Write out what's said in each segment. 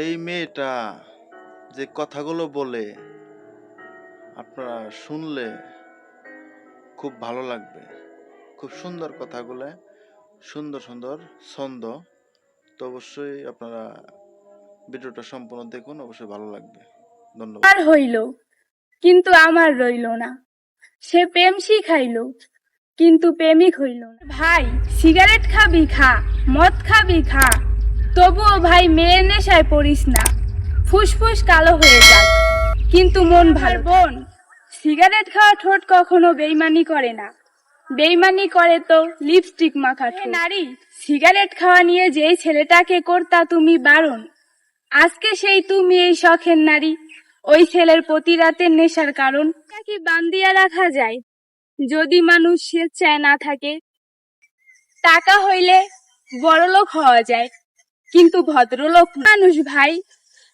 এই মেয়েটা যে কথাগুলো বলে আপনারা শুনলে খুব ভালো লাগবে। খুব সুন্দর কথাগুলো, সুন্দর সুন্দর ছন্দ। তো অবশ্যই আপনারা ভিডিওটা সম্পূর্ণ দেখুন, অবশ্যই ভালো লাগবে। ধন্যবাদ। আর হইল, কিন্তু আমার রইল না। সে প্রেম শিখাইল, কিন্তু প্রেমিক হইল ভাই, সিগারেট খাবি খা, মদ খাবি খা। তবুও ভাই মেয়ের নেশায় পড়িস না। ফুসফুস কালো হয়ে যাক। কিন্তু মন ভালো বোন সিগারেট খাওয়া ঠোঁট কখনো বেইমানি করে না। বেইমানি করে তো লিপস্টিক মাখা নারী। সিগারেট খাওয়া নিয়ে যেই ছেলেটাকে করতা তুমি বারণ। আজকে সেই তুমি এই শখের নারী। ওই ছেলের প্রতি রাতের নেশার কারণ। কি বান্দিয়া রাখা যায়? যদি মানুষ স্বেচ্ছায় না থাকে টাকা হইলে বড়লোক হওয়া যায়। কিন্তু ভদ্রলোক মানুষ ভাই।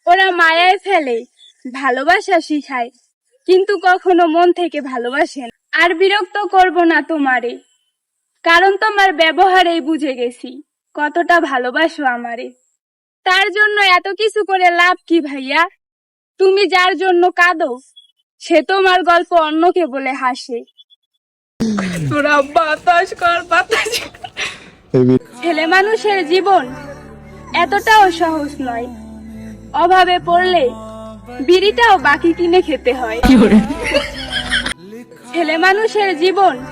ওরা মায়ায় ফেলে ভালোবাসা শিখায়। কিন্তু কখনো মন থেকে ভালোবাসেন আর বিরক্ত করব না তোমারে কারণ তোমার ব্যবহারেই বুঝে গেছি কতটা ভালোবাসো আমারে। তার জন্য এত কিছু করে লাভ কি ভাইয়া? তুমি যার জন্য কাঁদো সে তোমার গল্প অন্যকে বলে হাসে। তোরা বাতাস কর বাতাস ছেলে মানুষের জীবন এতটাও সহজ নয়। অভাবে পড়লে বিড়িটাও বাকি কিনে খেতে হয়। ছেলে মানুষের জীবন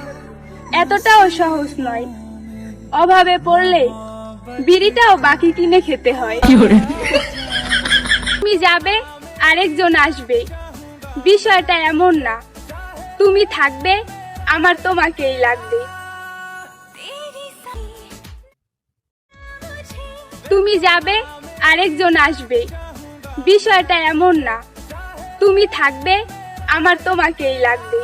এতটাও সহজ নয়। অভাবে পড়লে বিড়িটাও বাকি কিনে খেতে হয়। তুমি যাবে আরেকজন আসবে। বিষয়টা এমন না। তুমি থাকবে আমার তোমাকেই লাগবে। তুমি যাবে, আরেকজন আসবে। বিষয়টা এমন না। তুমি থাকবে, আমার তোমাকেই লাগবে।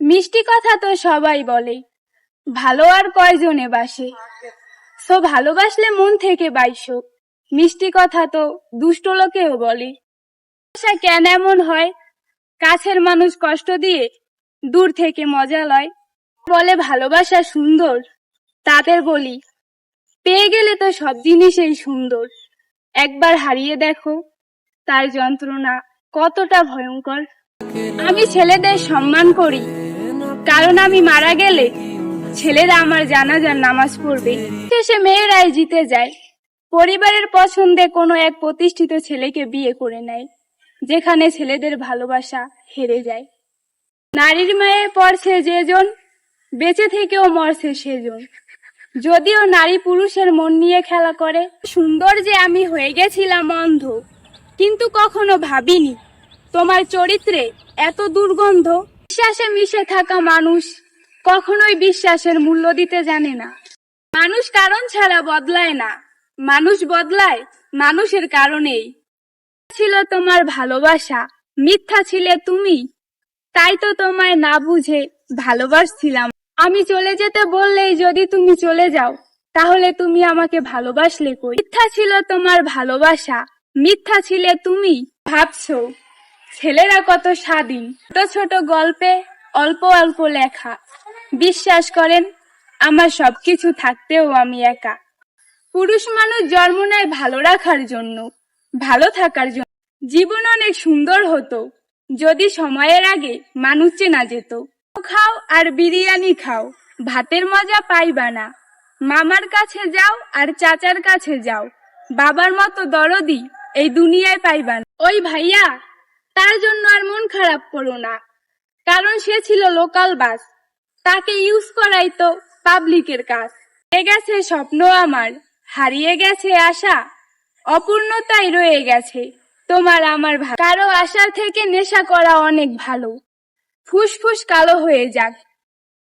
মিষ্টি কথা তো সবাই বলে, ভালো আর কয়জনে বাসে? সো ভালোবাসলে মন থেকে বাইশো মিষ্টি কথা তো দুষ্ট লোকেও বলে। কেন এমন হয়? কাছের মানুষ কষ্ট দিয়ে দূর থেকে মজা লয়। বলে ভালোবাসা সুন্দর, তাদের বলি পেয়ে গেলে তো সব জিনিসই সুন্দর। একবার হারিয়ে দেখো, তার যন্ত্রণা কতটা ভয়ঙ্কর। আমি ছেলেদের সম্মান করি, কারণ আমি মারা গেলে ছেলেরা আমার জানাজার নামাজ পড়বে। শেষে মেয়েরাই জিতে যায়। পরিবারের পছন্দে কোনো এক প্রতিষ্ঠিত ছেলেকে বিয়ে করে নেয়, যেখানে ছেলেদের ভালোবাসা হেরে যায়। নারীর মায়ে পড়ছে যেজন, বেঁচে থেকেও মরছে সেজন। যদিও নারী পুরুষের মন নিয়ে খেলা করে। সুন্দর যে আমি হয়ে গেছিলাম অন্ধ, কিন্তু কখনো ভাবিনি। তোমার চরিত্রে এত দুর্গন্ধ। বিশ্বাসে মিশে থাকা মানুষ কখনোই বিশ্বাসের মূল্য দিতে জানে না। মানুষ কারণ ছাড়া বদলায় না। মানুষ বদলায় মানুষের কারণেই। ছিল তোমার ভালোবাসা, মিথ্যা ছিলে তুমি। তাই তো তোমায় না বুঝে ভালোবাসছিলাম। আমি চলে যেতে বললেই যদি তুমি চলে যাও, তাহলে তুমি আমাকে ভালোবাসলে কই? মিথ্যা ছিল তোমার ভালোবাসা, মিথ্যা ছিলে তুমি, ভাবছ। ছেলেরা কত স্বাধীন ছোট ছোট গল্পে অল্প অল্প লেখা। বিশ্বাস করেন, আমার সবকিছু থাকতেও আমি একা। পুরুষ মানুষ জন্ম নেয় ভালো রাখার জন্য, ভালো থাকার জন্য। জীবন অনেক সুন্দর হতো, যদি সময়ের আগে মানুষ চেনা যেত। খাও আর বিরিয়ানি খাও। ভাতের মজা পাইবা না। মামার কাছে যাও আর চাচার কাছে যাও। বাবার মতো দরদি এই দুনিয়ায় পাইবা না। ওই ভাইয়া, তার জন্য আর মন খারাপ করো না। কারণ সে ছিল লোকাল বাস। তাকে ইউজ করাই তো পাবলিকের কাজ। এ গেছে স্বপ্ন আমার। হারিয়ে গেছে আশা। অপূর্ণতাই রয়ে গেছে। তোমার আমার কারও আশা থেকে নেশা করা অনেক ভালো। ফুসফুস কালো হয়ে যাক।